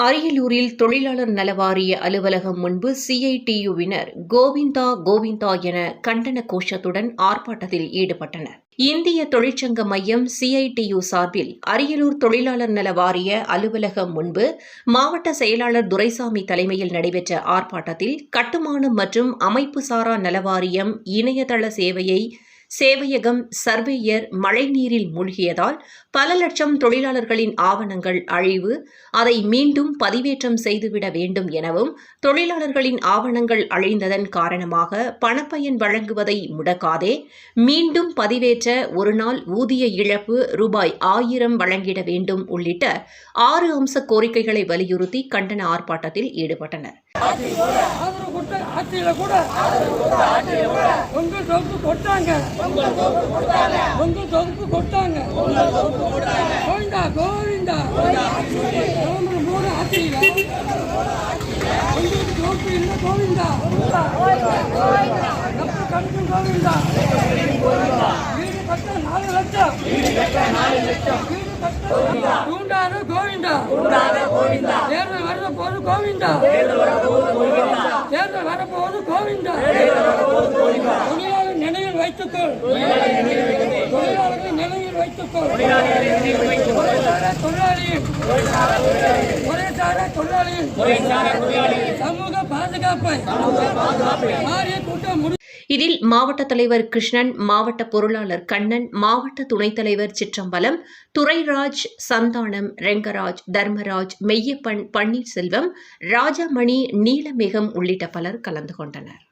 அரியலூரில் தொழிலாளர் நலவாரிய அலுவலகம் முன்பு சிஐடியுவினர் கோவிந்தா கோவிந்தா என கண்டன கோஷத்துடன் ஆர்ப்பாட்டத்தில் ஈடுபட்டனர். இந்திய தொழிற்சங்க மையம் சிஐடியு சார்பில் அரியலூர் தொழிலாளர் நல வாரிய அலுவலகம் முன்பு மாவட்ட செயலாளர் துரைசாமி தலைமையில் நடைபெற்ற ஆர்ப்பாட்டத்தில் கட்டுமானம் மற்றும் அமைப்பு சாரா நலவாரியம் இணையதள சேவையை சேவையகம் சர்வேயர் மழைநீரில் மூழ்கியதால் பல லட்சம் தொழிலாளர்களின் ஆவணங்கள் அழிவு அதை மீண்டும் பதிவேற்றம் செய்துவிட வேண்டும் எனவும் தொழிலாளர்களின் ஆவணங்கள் அழிந்ததன் காரணமாக பணப்பயன் வழங்குவதை முடக்காதே மீண்டும் பதிவேற்ற ஒரு நாள் ஊதிய இழப்பு ரூபாய் ஆயிரம் வழங்கிட வேண்டும் உள்ளிட்ட ஆறு அம்ச கோரிக்கைகளை வலியுறுத்தி கண்டன ஆர்ப்பாட்டத்தில் ஈடுபட்டனர். கொடுத்த ஆட்சியில கூட உங்க தொகுப்பு கொடுத்தாங்க. உங்க தொகுப்பு கொடுத்தாங்க. கோவிந்தா கோவிந்தா. நவம்பர் மூணு ஆட்சியில உங்களுக்கு தொகுப்பு இல்லை கோவிந்தா. தப்பு கணக்கு கோவிந்தா. வீடு கட்ட நாலு லட்சம். வீடு கட்ட தூண்டாத கோவிந்தா. தேர்தல் வர போது கோவிந்தா தேர்தல் வரப்போவது கோவிந்தா தொழிலாளர் நினைவில் வைத்துக்கொள். வைத்துக்கொள். தொழிலாளியின் முறைசாரா தொழிலாளியின் சமூக பாதுகாப்பை மாறிய கூட்டம் முடி இதில் மாவட்ட தலைவர் கிருஷ்ணன் மாவட்ட பொருளாளர் கண்ணன் மாவட்ட துணைத் தலைவர் சிற்றம்பலம் துரைராஜ் சந்தானம் ரெங்கராஜ் தர்மராஜ் மெய்யப்பன் பன்னீர்செல்வம் ராஜாமணி நீலமேகம் உள்ளிட்ட பலர் கலந்து கொண்டனர்.